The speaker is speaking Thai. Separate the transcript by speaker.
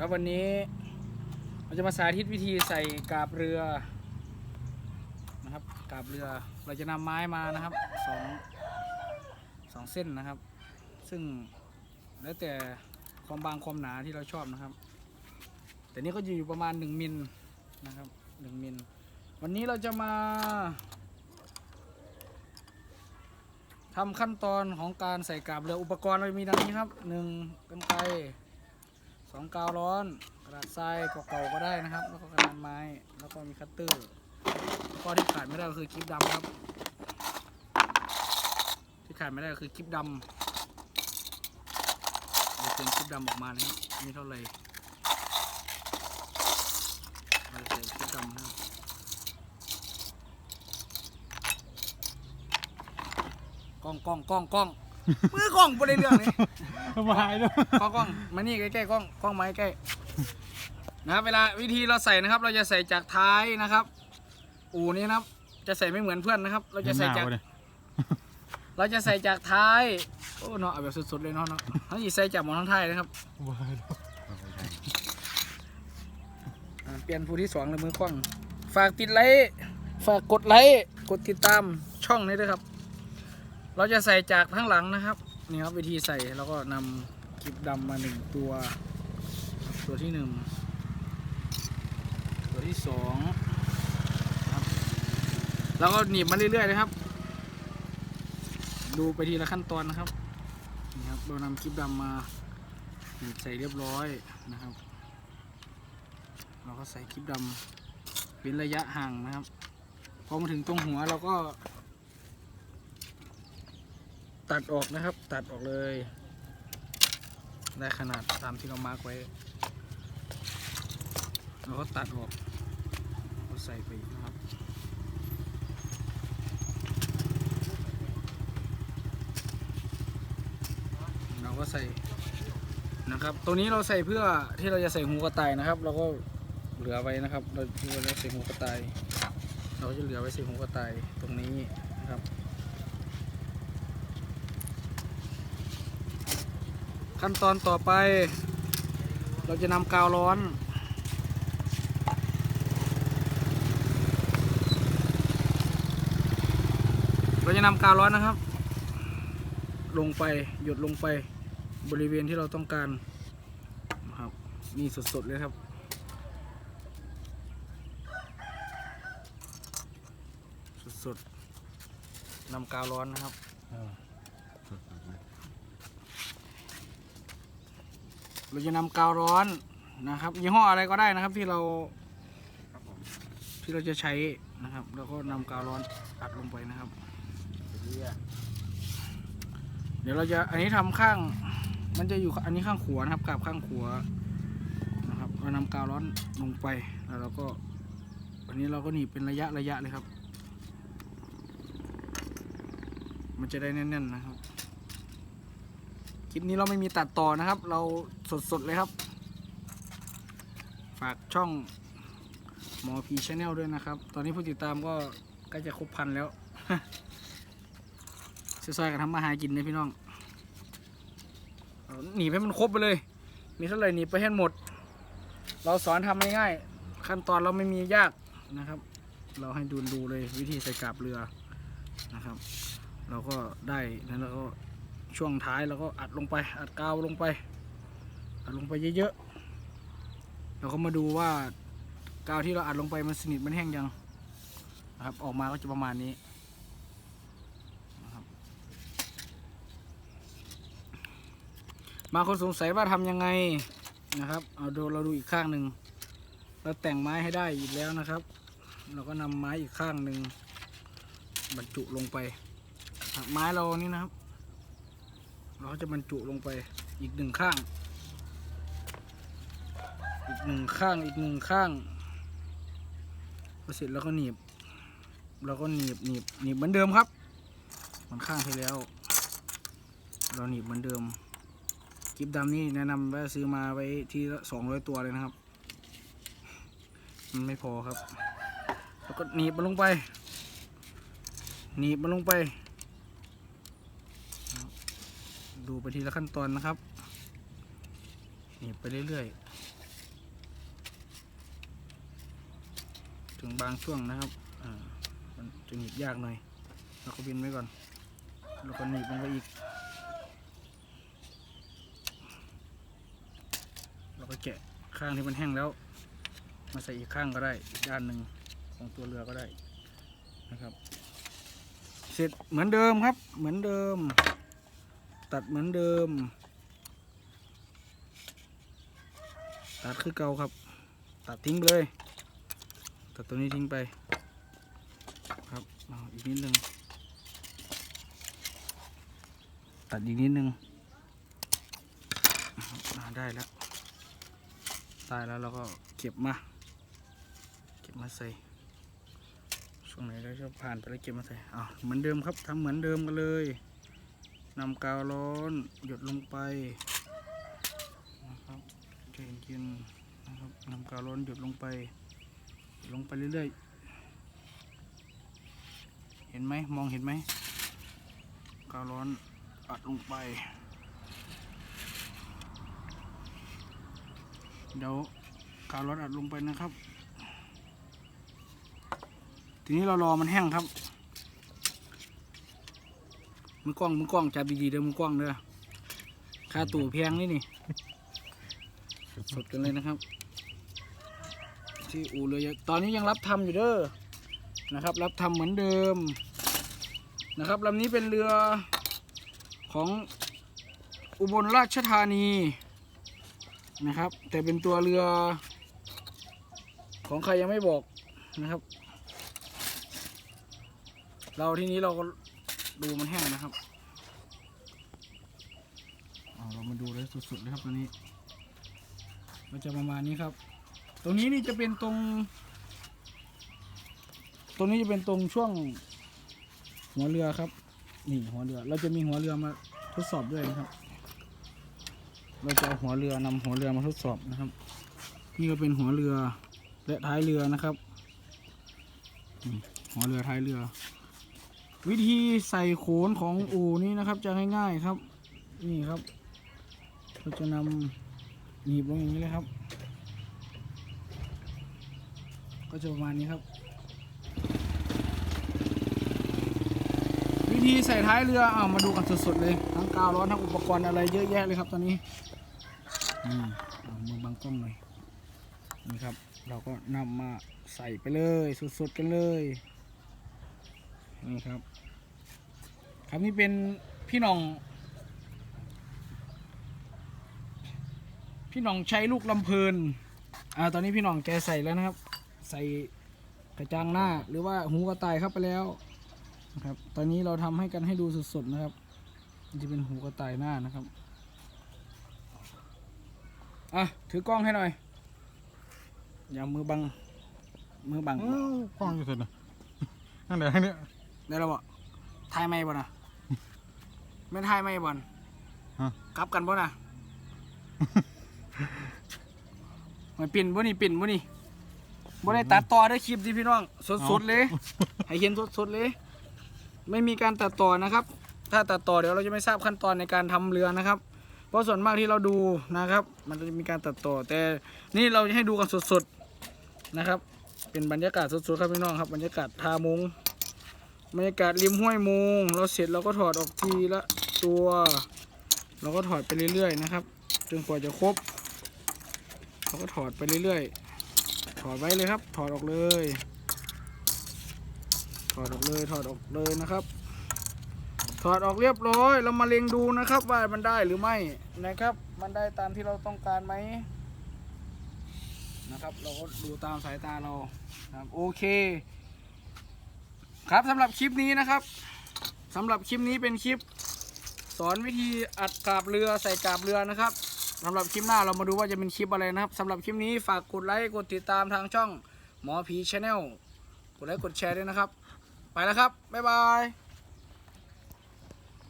Speaker 1: ครับวันนี้เราจะมาสาธิตวิธีใส่กาบเรือนะครับกาบเรือเราจะนำไม้มานะครับสองสองเส้นนะครับ ซึ่งแล้วแต่ความบางความหนาที่เราชอบนะครับ แต่นี่ก็จะอยู่ประมาณ 1มิลนะครับ1มิลวันนี้เราจะมาทำขั้นตอนของการใส่กาบเรืออุปกรณ์เรามีดังนี้ครับหนึ่งกันไกร สองกาวร้อน กระดาษทรายเก่าๆก็ได้นะครับ แล้วก็กระดานไม้ แล้วก็มีคัตเตอร์แล้วก็ที่ขาดไม่ได้ก็คือคลิปดำครับ ที่ขาดไม่ได้ก็คือคลิปดำเดี๋ยวเป็นคลิปดำออกมานะครับมีเท่าไหร่เราใส่คลิปดำนะครับกล้องกล้องกล้องกล้อง มือกล้องบริเรื่องนี้
Speaker 2: วายด้วย
Speaker 1: กล้องกล้องมานี่ใกล้ๆกล้องกล้องไมาใกล้นะครับเวลาวิธีเราใส่นะครับ เราจะใส่จากท้ายนะครับ อูนี้นะครับ จะใส่ไม่เหมือนเพื่อนนะครับ เราจะใส่จาก เราจะใส่จากท้ายโอ้เนาะเอาแบบสุดๆเลยเนาะเนาะเขาจะใส่จากหมอนทั้งท้ายนะครับ
Speaker 2: วายด้วย
Speaker 1: อ่าเปลี่ยนผู้ที่สองเลยมือกล้อง ฝากติดไลค์ฝากกดไลค์กดติดตามช่องนี้ด้วยครับ เราจะใส่จากข้างหลังนะครับนี่ครับวิธีใส่เราก็นำคลิปดำมาหนึ่งตัวตัวที่หนึ่งตัวที่สองแล้วก็หนีบมาเรื่อยๆนะครับ ดูไปทีละขั้นตอนนะครับนี่ครับเรานำคลิปดำมาหนีบใส่เรียบร้อยนะครับ เราก็ใส่คลิปดำเป็นระยะห่างนะครับพอมาถึงตรงหัวเราก็ ตัดออกนะครับ ตัดออกเลย ได้ขนาดตามที่เรามาร์กไว้เราก็ตัดออกเราใส่ไปอีกนะครับเราก็ใส่นะครับ ตัวนี้เราใส่เพื่อที่เราจะใส่หูกระต่ายนะครับ เราก็เหลือไว้นะครับ เราเราจะใส่หูกระต่าย เราจะเหลือไว้ใส่หูกระต่ายตรงนี้นะครับ ขั้นตอนต่อไป เราจะนำกาวร้อนเราจะนำกาวร้อนนะครับ ลงไปหยดลงไปบริเวณที่เราต้องการนะครับนี่สดๆเลยครับสดๆนำกาวร้อนนะครับ เราจะนำกาวร้อนนะครับ ยี่ห้ออะไรก็ได้นะครับที่เราที่เราจะใช้นะครับ แล้วก็นำกาวร้อนอัดลงไปนะครับ เดี๋ยวเราจะอันนี้ทำข้าง มันจะอยู่อันนี้ข้างขัวนะครับกับข้างขัวนะครับเรานำกาวร้อนลงไปแล้วเราก็อันนี้เราก็หนีบเป็นระยะระยะเลยครับ มันจะได้แน่นๆนะครับ คลิปนี้เราไม่มีตัดต่อนะครับ เราสดๆเลยครับ ฝากช่องหมอพีชแนลด้วยนะครับ ตอนนี้ผู้ติดตามก็ใกล้จะครบพันแล้วซอยๆกันทำมาหากินเลยพี่น้องหนีให้มันครบไปเลย มีเท่าไหร่หนีไปให้หมด เราสอนทำง่ายๆขั้นตอนเราไม่มียากนะครับ เราให้ดูดูเลยวิธีใส่กาบเรือนะครับ เราก็ได้แล้วเราก็ ช่วงท้ายเราก็อัดลงไป อัดกาวลงไป อัดลงไปเยอะๆเราก็มาดูว่ากาวที่เราอัดลงไปมันสนิทมันแห้งยังนะครับออกมาก็จะประมาณนี้บางคนสงสัยว่าทำยังไงนะครับ เอาดูเราดูอีกข้างหนึ่งเราแต่งไม้ให้ได้อีกแล้วนะครับ เราก็นำไม้อีกข้างหนึ่งบรรจุลงไป ไม้เรานี่นะครับ เราจะบรรจุลงไปอีกหนึ่งข้าง อีกหนึ่งข้างอีกหนึ่งข้างพอเสร็จแล้วก็หนีบเราก็หนีบหนีบหนีบเหมือนเดิมครับเหมือนข้างที่แล้ว เราหนีบเหมือนเดิมคลิปดำนี่แนะนำว่าซื้อมาไว้ที่สองร้อยตัวเลยนะครับ มันไม่พอครับ แล้วก็หนีบมันลงไป หนีบมันลงไป ดูไปทีละขั้นตอนนะครับนีบไปเรื่อยๆ ถึงบางช่วงนะครับมันจะหนีบยากหน่อยเราก็บินไว้ก่อนเราวก็หนีบมันไปอีก เราก็แกะข้างที่มันแห้งแล้ว มาใส่อีกข้างก็ได้อีกด้านหนึ่งของตัวเรือก็ได้นะครับ เสร็จเหมือนเดิมครับเหมือนเดิม ตัดเหมือนเดิม ตัดคือเก่าครับ ตัดทิ้งเลย ตัดตัวนี้ทิ้งไป ครับอ,อีกนิดนึง ตัดอีกนิดนึงนะครับอ่าได้แล้ว ได้แล้วเราก็เก็บมา เก็บมาใส่ช่วงไหนเราจะผ่านไปแล้วเก็บมาใส่อ่าเหมือนเดิมครับทำเหมือนเดิมกันเลย นำกาวร้อนหยดลงไปนะครับใจเย็นๆนะครับนำกาวร้อนหยดลงไป ลงไปเรื่อยๆ เห็นไหมมองเห็นไหมกาวร้อนอัดลงไป เดี๋ยวกาวร้อนอัดลงไปนะครับ ทีนี้เรารอมันแห้งครับ มือกล้องมือกล้องจับดีๆเด้อมือกล้องเด้อค่าตู่แพงนี่นี่ สดๆกันเลยนะครับ ที่อู่เรือตอนนี้ยังรับทำอยู่เด้อนะครับ รับทำเหมือนเดิมนะครับลำนี้เป็นเรือของอุบลราชธานีนะครับ แต่เป็นตัวเรือ ของใครยังไม่บอกนะครับ เราที่นี้เรา ดูมันแห้งนะครับเอาเรามาดูเลยสุดๆเลยครับตัวนี้ มันจะประมาณนี้ครับ ตรงนี้นี่จะเป็นตรง ตรงนี้จะเป็นตรงช่วงหัวเรือครับ นี่หัวเรือ เราจะมีหัวเรือมาทดสอบด้วยนะครับ เราจะเอาหัวเรือนำหัวเรือมาทดสอบนะครับ นี่ก็เป็นหัวเรือและท้ายเรือนะครับหัวเรือท้ายเรือ วิธีใส่โขนของอู่นี้นะครับ จะง่ายๆครับ นี่ครับ เราจะนำหนีบลงอย่างนี้เลยครับ ก็จะประมาณนี้ครับ วิธีใส่ท้ายเรือเอามาดูกันสดๆเลย ทั้งกาวร้อนทั้งอุปกรณ์อะไรเยอะแยะเลยครับตอนนี้อืมเอามือบังกล้องหน่อยนี่ครับ เราก็นำมาใส่ไปเลยสดๆกันเลย นี่ครับ ครับนี่เป็นพี่น้อง พี่น้องใช้ลูกลำเพลินอ่าตอนนี้พี่น้องแกใส่แล้วนะครับ ใส่กระจังหน้าหรือว่าหูกระต่ายเข้าไปแล้วนะครับ ตอนนี้เราทำให้กันให้ดูสดๆนะครับจะเป็นหูกระต่ายหน้านะครับอะถือกล้องให้หน่อย อย่ามือบัง มือบัง
Speaker 2: กล้องอยู่เสร็จนะนั่นเดี๋ยวให้เนี่ย
Speaker 1: ได้แล้วบ่ทายไม่บ่นะไม่ทายไม่บ่น
Speaker 2: ฮะ
Speaker 1: กลับกันบ่นะไม่ปิ่นบ่นี่ปิ่นบ่นี่บ่ได้ตัดต่อได้อคลิปดิพี่น้อง สดๆเลย ให้เห็นสดๆเลย ไม่มีการตัดต่อนะครับ ถ้าตัดต่อเดี๋ยวเราจะไม่ทราบขั้นตอนในการทำเรือนะครับ เพราะส่วนมากที่เราดูนะครับ มันจะมีการตัดต่อ แต่นี่เราจะให้ดูกันสดๆนะครับ เป็นบรรยากาศสดๆครับพี่น้องครับบรรยากาศทามง บรรยากาศริมห้วยมงเราเสร็จเราก็ถอดออกทีละตัว เราก็ถอดไปเรื่อยๆนะครับ จนกว่าจะครบ เราก็ถอดไปเรื่อยๆ ถอดไว้เลยครับ ถอดออกเลย ถอดออกเลยถอดออกเลยนะครับ ถอดออกเรียบร้อย เรามาเล็งดูนะครับ ว่ามันได้หรือไม่นะครับ มันได้ตามที่เราต้องการไหมนะครับ เราก็ดูตามสายตาเรานะครับโอเค ครับสำหรับคลิปนี้นะครับสำหรับคลิปนี้เป็นคลิป สอนวิธีอัดกาบเรือใส่กาบเรือนะครับสำหรับคลิปหน้าเรามาดูว่าจะเป็นคลิปอะไรนะครับสำหรับคลิปนี้ฝากกดไลค์กดติดตามทางช่องหมอผีชาแนลกดไลค์กดแชร์ด้วยนะครับ ไปแล้วครับ บ๊ายบาย